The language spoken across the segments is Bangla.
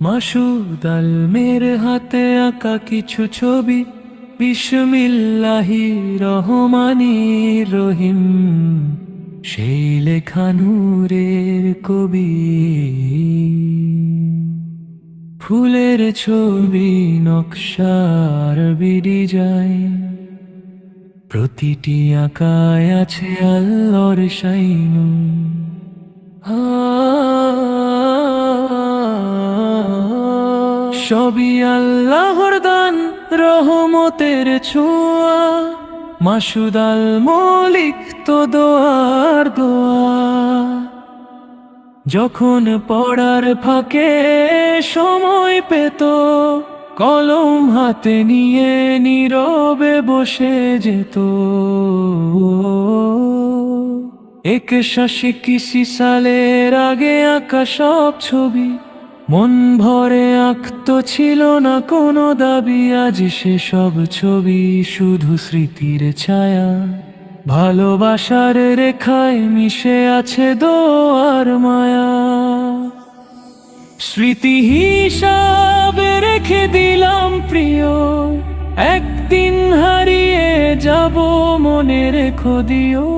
মাসুদ আলমের হাতে আঁকা কিছু ছবি, বিসমিল্লাহি রহমানি রহিম। সেই লেখা নূরের কবি। ফুলের ছবি, নকশার বিড়ি যায় প্রতিটি আঁকায় আছে আল্লর সাইনু শাইনু সবই আল্লাহর দান, রহমতের ছোঁয়া। মাসুদ আল মলিক তো দোয়ার দোয়া। যখন পড়ার ফাঁকে সময় পেত, কলম হাতে নিয়ে নীরবে বসে যেত। এক শশী কিসি সালের আগে আঁকা সব ছবি মন ভরে আঁকতো ছিল না কোনো দাবি, আজ সে সব ছবি শুধু স্মৃতির ছায়া। ভালোবাসার রেখায় মিশে আছে দোয়ার মায়া। স্মৃতি হিসাবে রেখে দিলাম প্রিয়, একদিন হারিয়ে যাব মনে রেখো দিও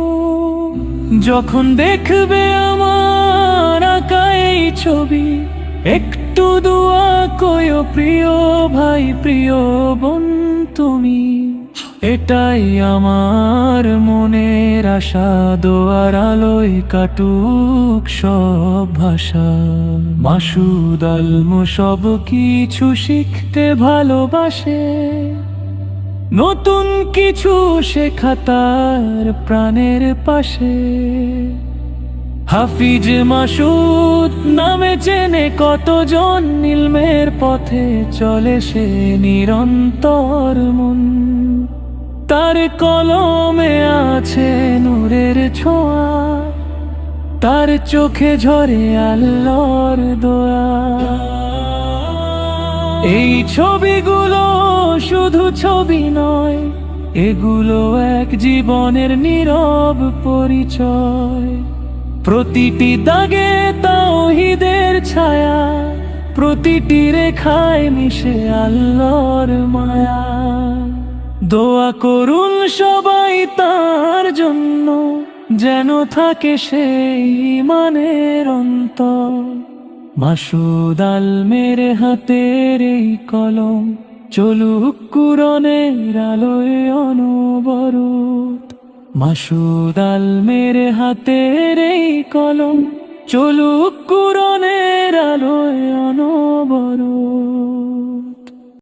যখন দেখবে আমার আঁকা এই ছবি একটু দোয়া কয় প্রিয় ভাই, প্রিয় বোন তুমি। এটাই আমার মনের আশা, দোয়ার আলোয় কাটুক সব ভাষা। মাসুদ আলমো সব কিছু শিখতে ভালোবাসে, নতুন কিছু শেখা তার প্রাণের পাশে। হাফিজ মাসুদ নামে চেনে কতজন নিলমের পথে চলে সে নিরন্তর মন। তার কলমে আছে নূরের ছোঁয়া, তার চোখে ঝরে আল্লাহর দোয়া। এই ছবিগুলো শুধু ছবি নয়, এগুলো এক জীবনের নীরব পরিচয়। প্রতিটি দাগে তাওহিদের ছায়া, প্রতিটি রেখায় মিশে আল্লাহর মায়া। দোয়া করুন সবাই তার জন্য, যেন থাকে সেই মানের অন্তর। মাসুদ আলমের হাতের এই কলম, চলুক কুরনের আলোয় অনবরত। মাসুদ আলমের হাতের এই কলম চলুক কুরনের আলোয় অনবরণ